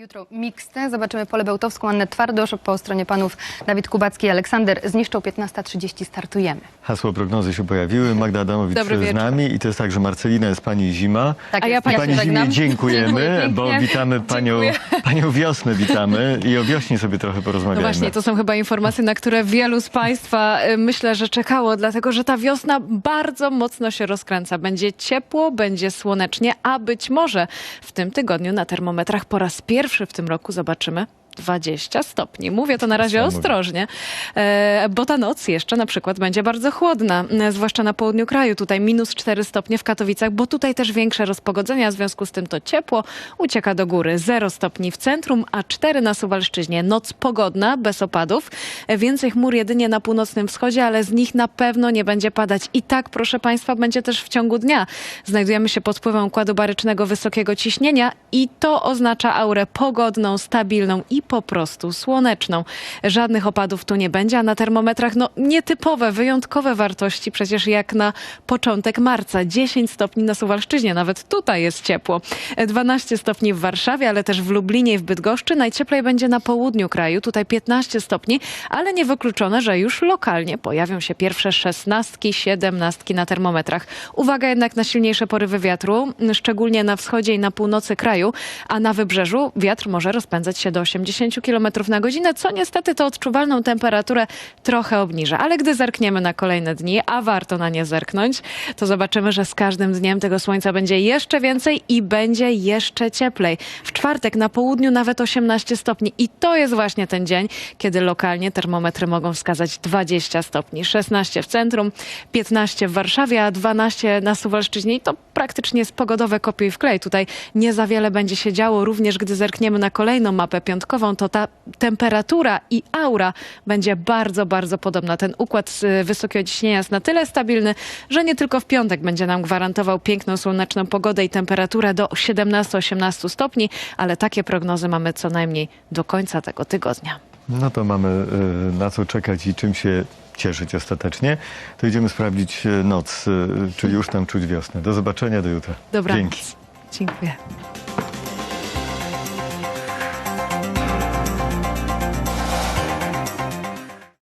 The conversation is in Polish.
Jutro mixte. Zobaczymy Polę Bełtowską, Annę Twardosz. Po stronie panów Dawid Kubacki i Aleksander Zniszczą 15.30. Startujemy. Hasło prognozy się pojawiły. Magda Adamowicz Dobry z wieczór. nami i to jest tak, że Marcelina jest pani Zima. Tak A ja jest. pani Zimie żegnam. dziękujemy, Dziękuję bo witamy panią, panią Wiosnę, witamy i o wiośnie sobie trochę No porozmawiamy. właśnie, to są chyba informacje, na które wielu z Państwa y, myślę, że czekało, dlatego że ta wiosna bardzo mocno się rozkręca. Będzie ciepło, będzie słonecznie, a być może w tym tygodniu na termometrach po raz pierwszy w tym roku zobaczymy 20 stopni. Mówię to na razie ostrożnie, e, bo ta noc jeszcze na przykład będzie bardzo chłodna, e, zwłaszcza na południu kraju. Tutaj minus 4 stopnie w Katowicach, bo tutaj też większe rozpogodzenia, w związku z tym to ciepło ucieka do góry. 0 stopni w centrum, a 4 na Suwalszczyźnie. Noc pogodna, bez opadów. E, Więcej chmur jedynie na północnym wschodzie, ale z nich na pewno nie będzie padać. I tak, proszę Państwa, będzie też w ciągu dnia. Znajdujemy się pod wpływem układu barycznego wysokiego ciśnienia i to oznacza aurę pogodną, stabilną i po prostu słoneczną. Żadnych opadów tu nie będzie, a na termometrach no nietypowe, wyjątkowe wartości, przecież jak na początek marca. 10 stopni na Suwalszczyźnie, nawet tutaj jest ciepło. 12 stopni w Warszawie, ale też w Lublinie i w Bydgoszczy. Najcieplej będzie na południu kraju, tutaj 15 stopni, ale niewykluczone, że już lokalnie pojawią się pierwsze szesnastki, siedemnastki na termometrach. Uwaga jednak na silniejsze porywy wiatru, szczególnie na wschodzie i na północy kraju, a na wybrzeżu wiatr może rozpędzać się do 80 km na godzinę, co niestety to odczuwalną temperaturę trochę obniża. Ale gdy zerkniemy na kolejne dni, a warto na nie zerknąć, to zobaczymy, że z każdym dniem tego słońca będzie jeszcze więcej i będzie jeszcze cieplej. W czwartek na południu nawet 18 stopni i to jest właśnie ten dzień, kiedy lokalnie termometry mogą wskazać 20 stopni. 16 w centrum, 15 w Warszawie, a 12 na Suwalszczyźnie i to praktycznie jest pogodowe kopiuj w klej. Tutaj nie za wiele będzie się działo, również gdy zerkniemy na kolejną mapę piątkową, to ta temperatura i aura będzie bardzo, bardzo podobna. Ten układ y, wysokiego ciśnienia jest na tyle stabilny, że nie tylko w piątek będzie nam gwarantował piękną, słoneczną pogodę i temperaturę do 17-18 stopni, ale takie prognozy mamy co najmniej do końca tego tygodnia. No to mamy y, na co czekać i czym się cieszyć ostatecznie. To idziemy sprawdzić y, noc, czy już tam czuć wiosnę. Do zobaczenia, do jutra. Dobranoc. Dzięki. Dziękuję.